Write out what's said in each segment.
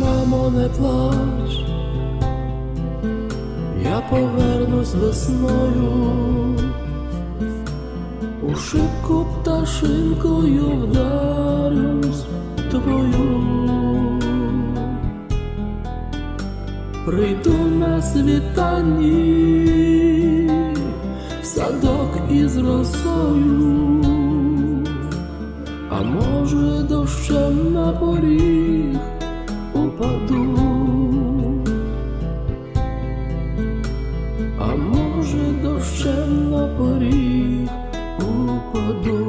Мамо, не плач, я повернусь весною, у шибку пташинкою вдарюсь твою, прийду на світанні в садок із росою, а може дощем на поріг поріг упаду.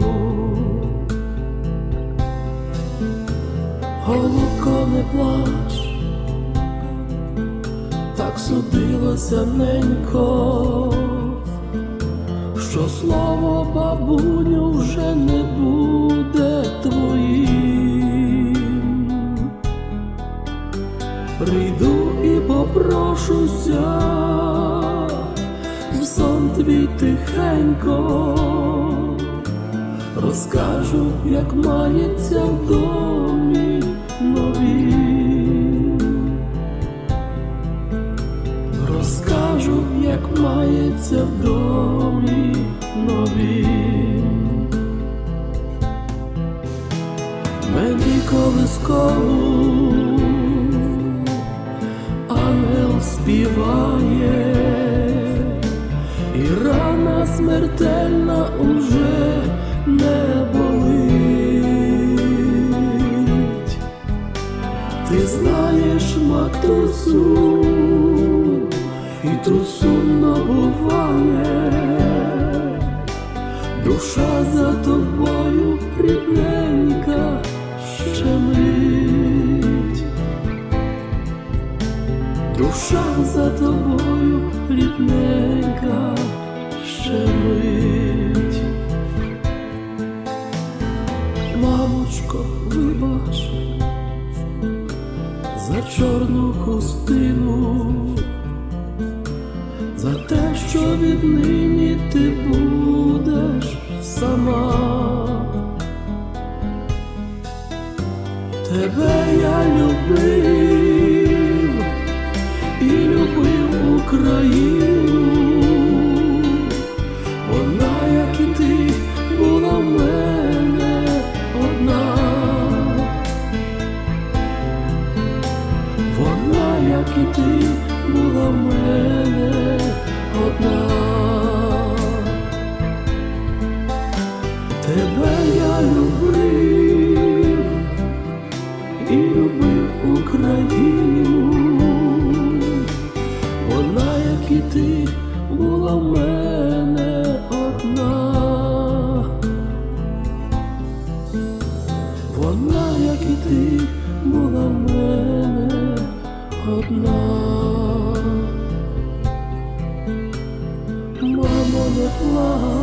Голубко, не плач, так судилося ненько, що слово бабуню вже не буде твоїм. Прийду і попрошуся твій тихенько, розкажу, як мається в домі новім. Розкажу, як мається в домі новім. Мені колискову ангел співає, і рана смертельна уже не болить. Ти знаєш, матусю, і трусу сумно буває, душа за тобою за тобою рідненька щемить. Мамочко, вибач за чорну хустину, за те, що віднині ти будеш сама. Україну, вона, як і ти, була в мене одна. Вона, як і ти, була в мене одна. Тебе я любив і любив Україну. В мене одна. Вона, як і ти, була в мене одна. Мамо, не плач,